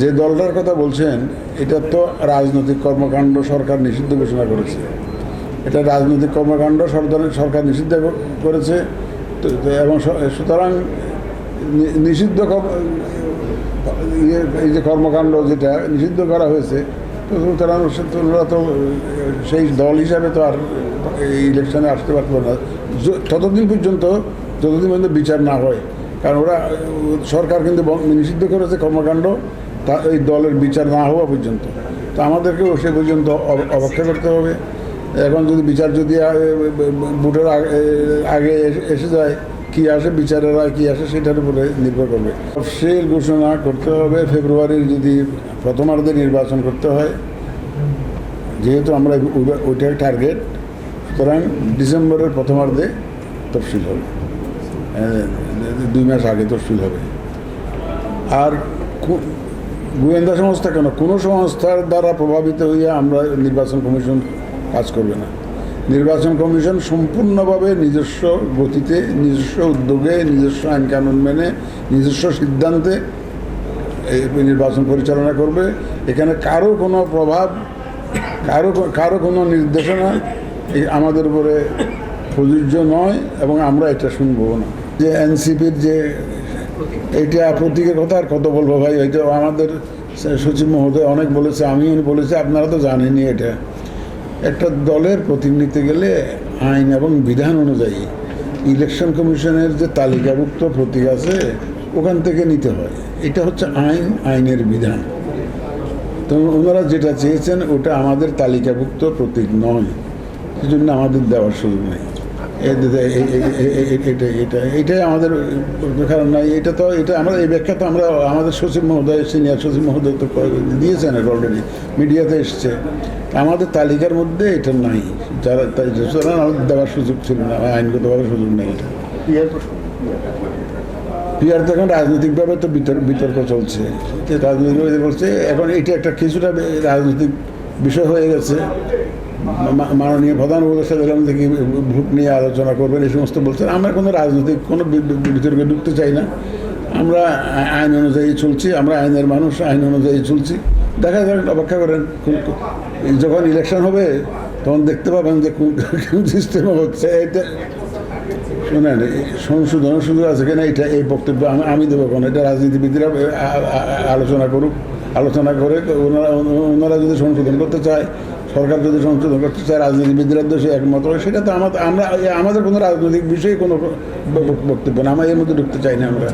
যে দলটার কথা বলছেন, এটা তো রাজনৈতিক কর্মকাণ্ড সরকার নিষিদ্ধ ঘোষণা করেছে। এটা রাজনৈতিক কর্মকাণ্ড সরকার সরকার নিষিদ্ধ করেছে। এবং সুতরাং নিষিদ্ধ ইয়ে এই যে কর্মকাণ্ড যেটা নিষিদ্ধ করা হয়েছে, তো সুতরাং তোমরা তো সেই দল হিসাবে তো আর ইলেকশনে আসতে পারতো না। ততদিন পর্যন্ত, যতদিন পর্যন্ত বিচার না হয়। কারণ ওরা, সরকার কিন্তু নিষিদ্ধ করেছে কর্মকাণ্ড। তা এই দলের বিচার না হওয়া পর্যন্ত। তো আমাদেরকেও সে পর্যন্ত অপেক্ষা করতে হবে। এখন যদি বিচার যদি ভোটের আগে এসে- যায়, কি আসে বিচারের রায়, কি আসে সেটার উপরে নির্ভর করবে। তফসিল ঘোষণা করতে হবে, ফেব্রুয়ারির যদি প্রথমার্ধে নির্বাচন করতে হয়, যেহেতু আমরা ওইটা- ওইটাই টার্গেট, সুতরাং ডিসেম্বরের প্রথমার্ধে তফসিল হবে। দুই মাস আগে তফসিল হবে। আর গোয়েন্দা সংস্থা কেন? কোনো সংস্থার দ্বারা প্রভাবিত হইয়া আমরা নির্বাচন কমিশন কাজ করবে না। নির্বাচন কমিশন সম্পূর্ণভাবে নিজস্ব গতিতে, নিজস্ব উদ্যোগে, নিজস্ব আইন কানুন মেনে, নিজস্ব সিদ্ধান্তে এই নির্বাচন পরিচালনা করবে। এখানে কারও কোনো প্রভাব, কারও কারও কোনো নির্দেশনা আমাদের উপরে প্রযোজ্য নয় এবং আমরা এটা শুনব না। যে এনসিপির যে এইটা প্রতীকের কথা আর কত বলব ভাই? হয়তো আমাদের সচিব মহোদয় অনেক বলেছে, আমিও বলেছি, আপনারা তো জানেনই এটা। একটা দলের প্রতীক নিতে গেলে আইন এবং বিধান অনুযায়ী ইলেকশন কমিশনের যে তালিকাভুক্ত প্রতীক আছে, ওখান থেকে নিতে হয়। এটা হচ্ছে আইন, আইনের বিধান। তো ওনারা যেটা চেয়েছেন, ওটা আমাদের তালিকাভুক্ত প্রতীক নয়। সেজন্য আমাদের দেওয়ার সুযোগ নেই। এটাই আমাদের কারণ নাই এটা তো এটা আমরা এই ব্যাখ্যা তো আমরা আমাদের সচিব মহোদয় সিনিয়র সচিব মহোদয় তো দিয়েছেন এটা অলরেডি মিডিয়াতে এসছে। আমাদের তালিকার মধ্যে এটা নাই। যারা সুতরাং আমাদের দেওয়ার সুযোগ ছিল না আইনগতভাবে সুযোগ নেই এটা। পিয়ার তো এখন রাজনৈতিকভাবে তো বিতর্ক বিতর্ক চলছে। যে রাজনৈতিক বলছে এখন এটা একটা কিছুটা রাজনৈতিক বিষয় হয়ে গেছে। মাননীয় প্রধান উপদেষ্টা দিলাম থেকে ভোট নিয়ে আলোচনা করবেন, এই সমস্ত বলছেন। আমরা কোনো রাজনৈতিক, কোনো বিতর্কে ঢুকতে চাই না। আমরা আইন অনুযায়ী চলছি, আমরা আইনের মানুষ, আইন অনুযায়ী চলছি। দেখা যাক, অপেক্ষা করেন। যখন ইলেকশন হবে, তখন দেখতে পাবেন যে কোন সিস্টেমে হচ্ছে। এটা শোনেন, এই সংশোধনের সুযোগ আছে কিনা, এটা এই বক্তব্য আমি আমি দেবো কেন? এটা রাজনীতিবিদরা আলোচনা করুক, আলোচনা করে ওনারা ওনারা যদি সংশোধন করতে চায় সরকার যদি সংশোধন করতে চায় রাজনীতিবিদরা দোষে একমত হয়, সেটা তো আমাদের আমরা আমাদের কোনো রাজনৈতিক বিষয়ে কোনো বক্তব্য না, আমরা এর মধ্যে ঢুকতে চাই না আমরা।